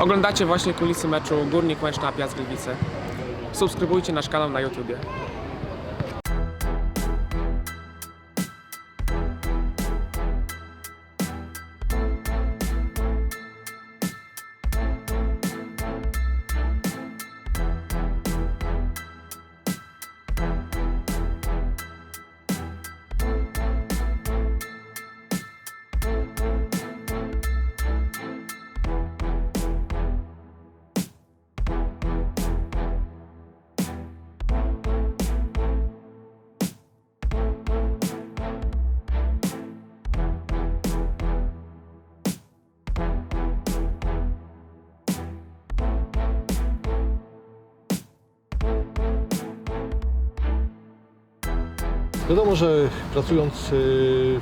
Oglądacie właśnie kulisy meczu Górnik Łęczna Piast Gliwice. Subskrybujcie nasz kanał na YouTubie. Wiadomo, że pracując y,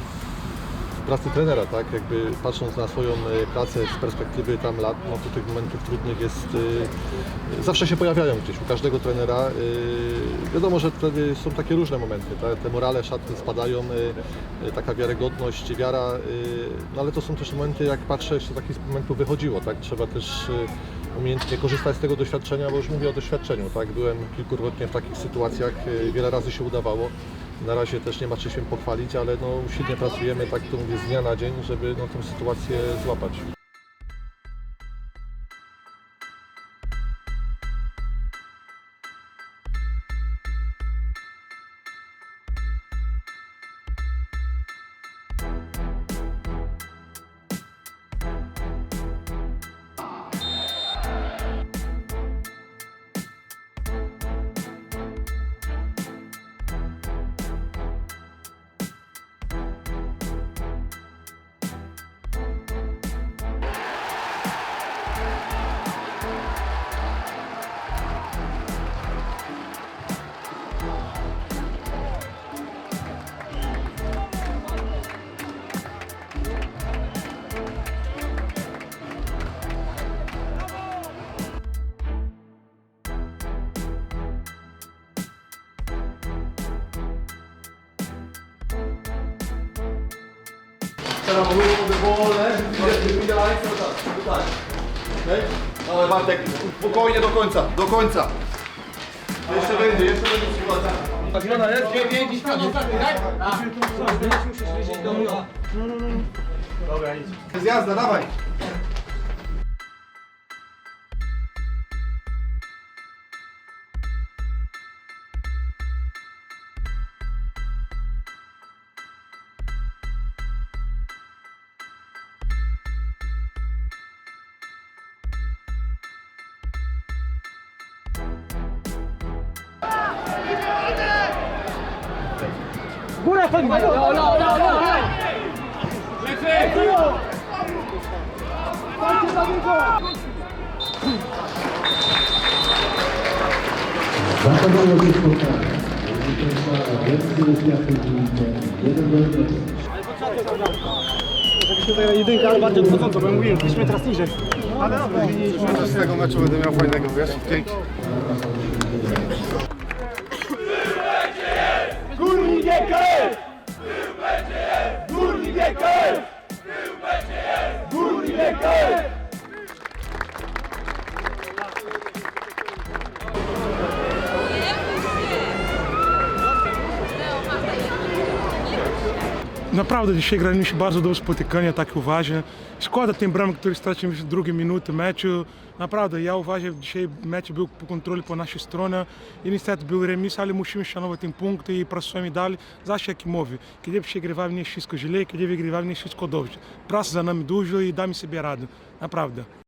w pracy trenera, tak, jakby patrząc na swoją y, pracę z perspektywy tam lat, no to tych momentów trudnych jest, y, zawsze się pojawiają gdzieś u każdego trenera. Wiadomo, że wtedy są takie różne momenty, te, te morale szatni spadają, taka wiarygodność, wiara, no ale to są też momenty, jak patrzę, jeszcze takich momentów wychodziło, tak, trzeba też umiejętnie korzystać z tego doświadczenia, bo już mówię o doświadczeniu, tak, byłem kilkukrotnie w takich sytuacjach, wiele razy się udawało. Na razie też nie ma czy się pochwalić, ale no, usilnie pracujemy, tak to mówię, z dnia na dzień, żeby no, tę sytuację złapać. Dawaj Bartek, spokojnie do końca, do końca. Jeszcze będzie, jeszcze będzie sytuacja. Jest jazda, dawaj. Zachowało się spotkanie. Zwycięża Agencja Oświaty Gminne 1 do 1. jedynka, ale bardziej odchodząco, bo mówiłem, byliśmy teraz niżej. Ale zmieniliśmy. Z tego meczu będę miał fajnego, wiesz? Dzięki. Naprawdę dzisiaj graliśmy bardzo dobre spotykanie, tak uważam. Szkoda ten bram, który straciliśmy w drugiej minuty meczu. Naprawdę, ja uważam, że dzisiaj mecz był po kontroli po naszej stronie i niestety był remis, ale musimy szanować ten punkt i pracujemy dalej. Zawsze jak mówię, kiedy przegrywamy nie wszystko źle, kiedy wygrywamy nie wszystko dobrze. Praca za nami dużo i damy sobie radę. Naprawdę.